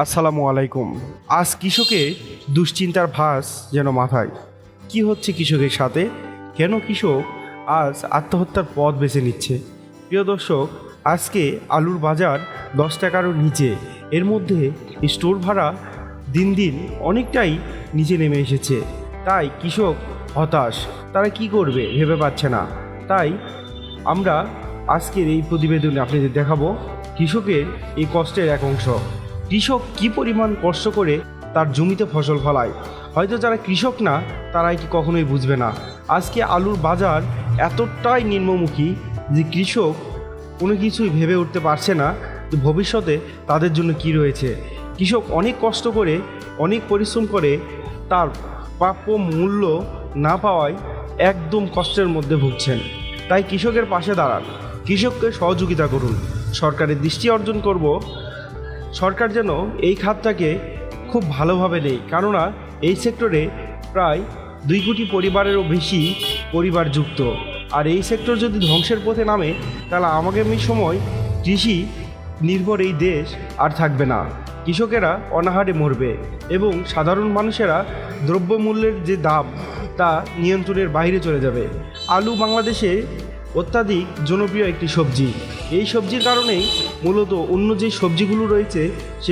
আসসালামু আলাইকুম। আজ কৃষকের দুশ্চিন্তার ভাস যেন মাথায়। কি হচ্ছে কৃষকের সাথে? কেন কৃষক আজ আত্মহত্যার পথ বেছে নিচ্ছে? প্রিয় দর্শক, আজকে আলুর বাজার দশ টাকারও নিচে। এর মধ্যে স্টোর ভাড়া দিন দিন অনেকটাই নিচে নেমে এসেছে। তাই কৃষক হতাশ। তারা কি করবে ভেবে পাচ্ছে না। তাই আমরা আজকের এই প্রতিবেদনে আপনাদের দেখাবো কৃষকের এই কষ্টের এক অংশ। কৃষক কি পরিমাণ কষ্ট করে তার জমিতে ফসল ফলায়? হয়তো যারা কৃষক না, তারাই কি কখনোই বুঝবে না। আজকে আলুর বাজার এতটাই নিম্নমুখী যে কৃষক কোনো কিছুই ভেবে উঠতে পারছে না যে ভবিষ্যতে তাদের জন্য কি রয়েছে। কৃষক অনেক কষ্ট করে, অনেক পরিশ্রম করে তার প্রাপ্য মূল্য না পাওয়ায় একদম কষ্টের মধ্যে ভুগছেন। তাই কৃষকের পাশে দাঁড়ান। কৃষককে সহযোগিতা করুন। সরকারের দৃষ্টি অর্জন করব। সরকার যেন এই খাতটাকে খুব ভালোভাবে নেই। কেননা, এই সেক্টরে প্রায় দুই কোটি পরিবারেরও বেশি পরিবার যুক্ত। আর এই সেক্টর যদি ধ্বংসের পথে নামে, তাহলে আগামী সময় কৃষি নির্ভর এই দেশ আর থাকবে না। কৃষকেরা অনাহারে মরবে এবং সাধারণ মানুষেরা দ্রব্যমূল্যের যে দাম, তা নিয়ন্ত্রণের বাইরে চলে যাবে। আলু বাংলাদেশে অত্যাধিক জনপ্রিয় একটি সবজি। এই সবজির কারণেই মূলত অন্য যে সবজিগুলো রয়েছে